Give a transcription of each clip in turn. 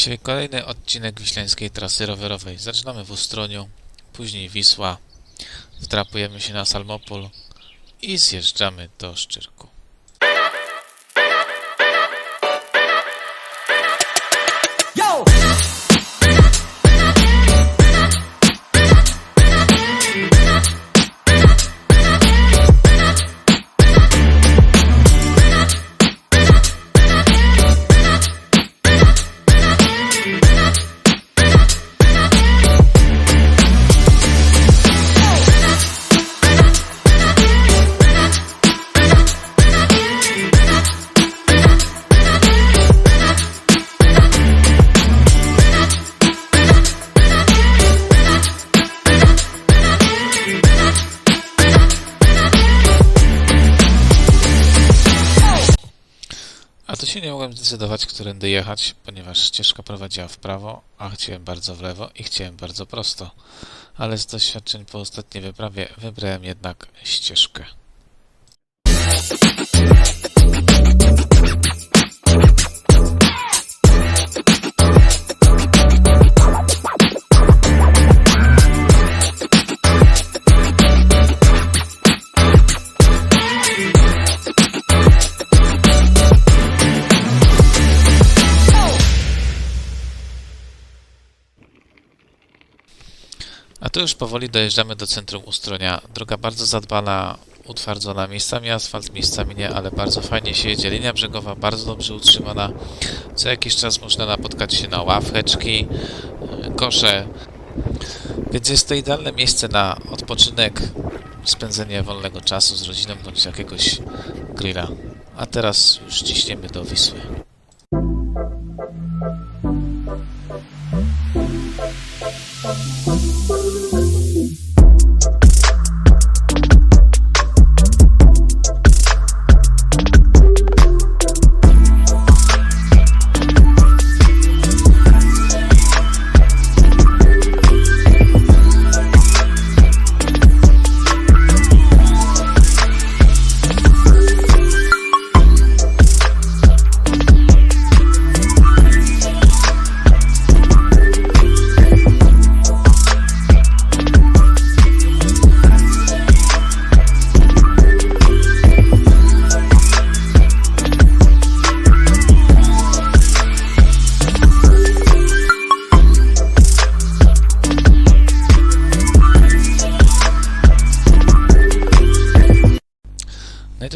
Dzisiaj kolejny odcinek Wiślańskiej Trasy Rowerowej. Zaczynamy w Ustroniu, później Wisła, wdrapujemy się na Salmopol i zjeżdżamy do Szczyrku. To się nie mogłem zdecydować, którędy jechać, ponieważ ścieżka prowadziła w prawo, a chciałem bardzo w lewo i chciałem bardzo prosto. Ale z doświadczeń po ostatniej wyprawie wybrałem jednak ścieżkę. A tu już powoli dojeżdżamy do centrum Ustronia. Droga bardzo zadbana, utwardzona, miejscami asfalt, miejscami nie, ale bardzo fajnie się jedzie. Linia brzegowa bardzo dobrze utrzymana. Co jakiś czas można napotkać się na ławeczki, e, kosze. Więc jest to idealne miejsce na odpoczynek, spędzenie wolnego czasu z rodziną bądź jakiegoś grilla. A teraz już ciśniemy do Wisły. No i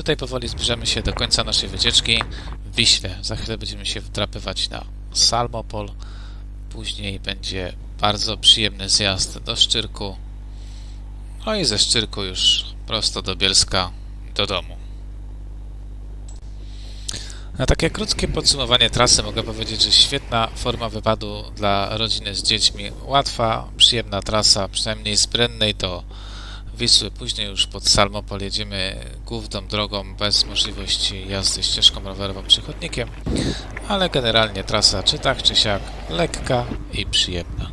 tutaj powoli zbliżamy się do końca naszej wycieczki w Wiśle. Za chwilę będziemy się wdrapywać na Salmopol. Później będzie bardzo przyjemny zjazd do Szczyrku. No i ze Szczyrku już prosto do Bielska, do domu. Na takie krótkie podsumowanie trasy mogę powiedzieć, że świetna forma wypadu dla rodziny z dziećmi. Łatwa, przyjemna trasa, przynajmniej z Brennej do Wisły. Później już pod Salmopol jedziemy główną drogą bez możliwości jazdy ścieżką rowerową czy chodnikiem, ale generalnie trasa czy tak czy siak lekka i przyjemna.